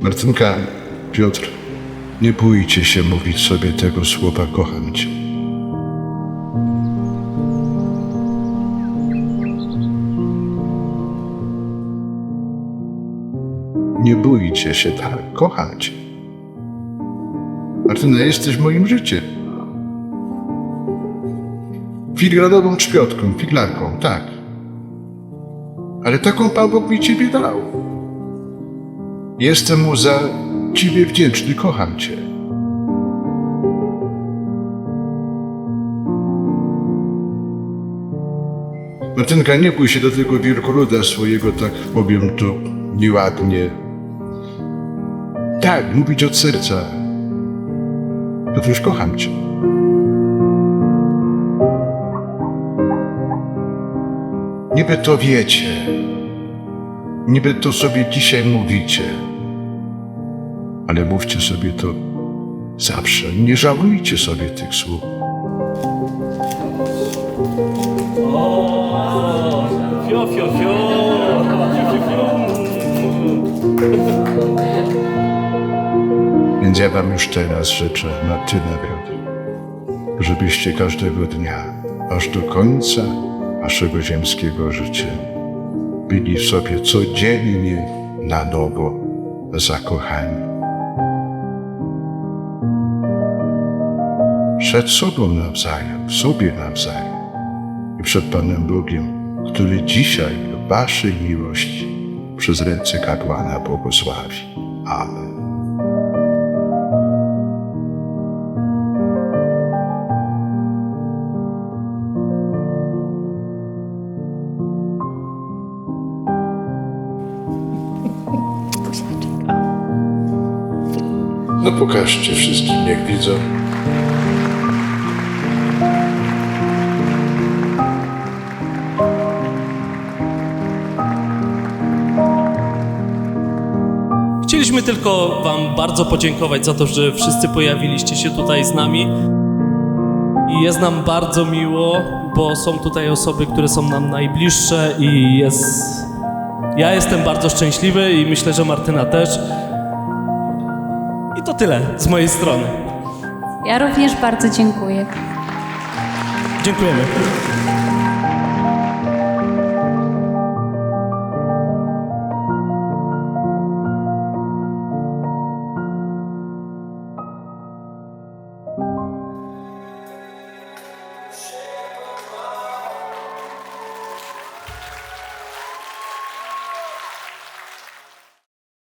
Martynka, Piotr, nie bójcie się mówić sobie tego słowa kocham cię. Nie bójcie się, tak, kocham cię. Martyna, jesteś moim życiem. Filigranową trzpiotką, figlarką, tak. Ale taką Pan Bóg mi ciebie dał. Jestem mu za ciebie wdzięczny, kocham cię. Martynka, nie bój się do tego wielkoluda swojego, tak powiem to nieładnie. Tak, mówić od serca. Piotruś, kocham cię. Niby to wiecie, niby to sobie dzisiaj mówicie, ale mówcie sobie to zawsze. Nie żałujcie sobie tych słów. Fio, fio, fio. Więc ja wam już teraz życzę na tyle Piotr, żebyście każdego dnia, aż do końca waszego ziemskiego życia, byli w sobie codziennie na nowo zakochani. Przed sobą nawzajem, w sobie nawzajem i przed Panem Bogiem, który dzisiaj waszej miłości przez ręce kapłana błogosławi. Amen. No pokażcie wszystkim, niech widzą. Chcieliśmy tylko Wam bardzo podziękować za to, że wszyscy pojawiliście się tutaj z nami. I jest nam bardzo miło, bo są tutaj osoby, które są nam najbliższe i jest... Ja jestem bardzo szczęśliwy i myślę, że Martyna też. I to tyle z mojej strony. Ja również bardzo dziękuję. Dziękujemy.